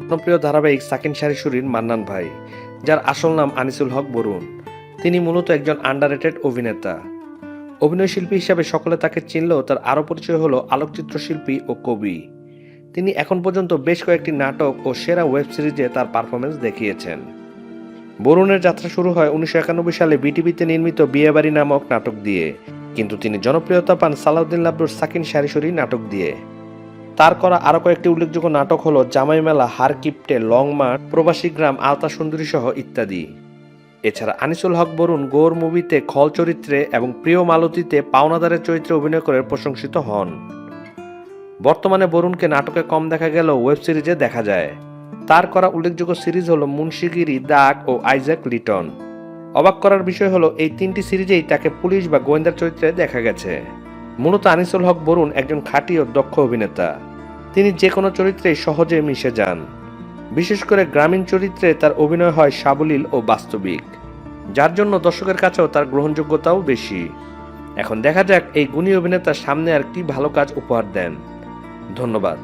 জনপ্রিয় ধারাবাহিক সাকিন শারিশুরির মান্নান ভাই, যার আসল নাম আনিসুল হক বরুণ। তিনি মূলত একজন আন্ডাররেটেড অভিনেতা। অভিনয় শিল্পী হিসাবে সকলে তাকে চিনলেও তার আরও পরিচয় হলো আলোকচিত্র শিল্পী ও কবি। তিনি এখন পর্যন্ত বেশ কয়েকটি নাটক ও সেরা ওয়েব সিরিজে তার পারফরমেন্স দেখিয়েছেন। বরুণের যাত্রা শুরু হয় উনিশশো একানব্বই সালে বিটিভিতে নির্মিত বিয়েবাড়ি নামক নাটক দিয়ে, কিন্তু তিনি জনপ্রিয়তা পান সালাউদ্দিন লাবডুর সাকিন শারিশরি নাটক দিয়ে। তার করা আরও কয়েকটি উল্লেখযোগ্য নাটক হলো জামাই মেলা হার কিপটে লং মার্ট প্রবাসী গ্রাম, আলতা সুন্দরী সহ ইত্যাদি। এছাড়া আনিসুল হক বরুণ গৌর মুভিতে খল চরিত্রে এবং প্রিয় মালতীতে পাওনাদারের চরিত্রে অভিনয় করে প্রশংসিত হন। বর্তমানে বরুণকে নাটকে কম দেখা গেলেও ওয়েব সিরিজে দেখা যায়। তার করা উল্লেখযোগ্য সিরিজ হলো মুন্সিগিরি, দাগ ও আইজ্যাক লিটন। অবাক করার বিষয় হলো, এই তিনটি সিরিজেই তাকে পুলিশ বা গোয়েন্দার চরিত্রে দেখা গেছে। মূলত আনিসুল হক বরুণ একজন খাঁটি ও দক্ষ অভিনেতা। তিনি যে কোনো চরিত্রে সহজে মিশে যান। বিশেষ করে গ্রামীণ চরিত্রে তার অভিনয় হয় সাবলীল ও বাস্তবিক, যার জন্য দর্শকের কাছেও তার গ্রহণযোগ্যতাও বেশি। এখন দেখা যাক এই গুণী অভিনেতা সামনে আর কি ভালো কাজ উপহার দেন। ধন্যবাদ।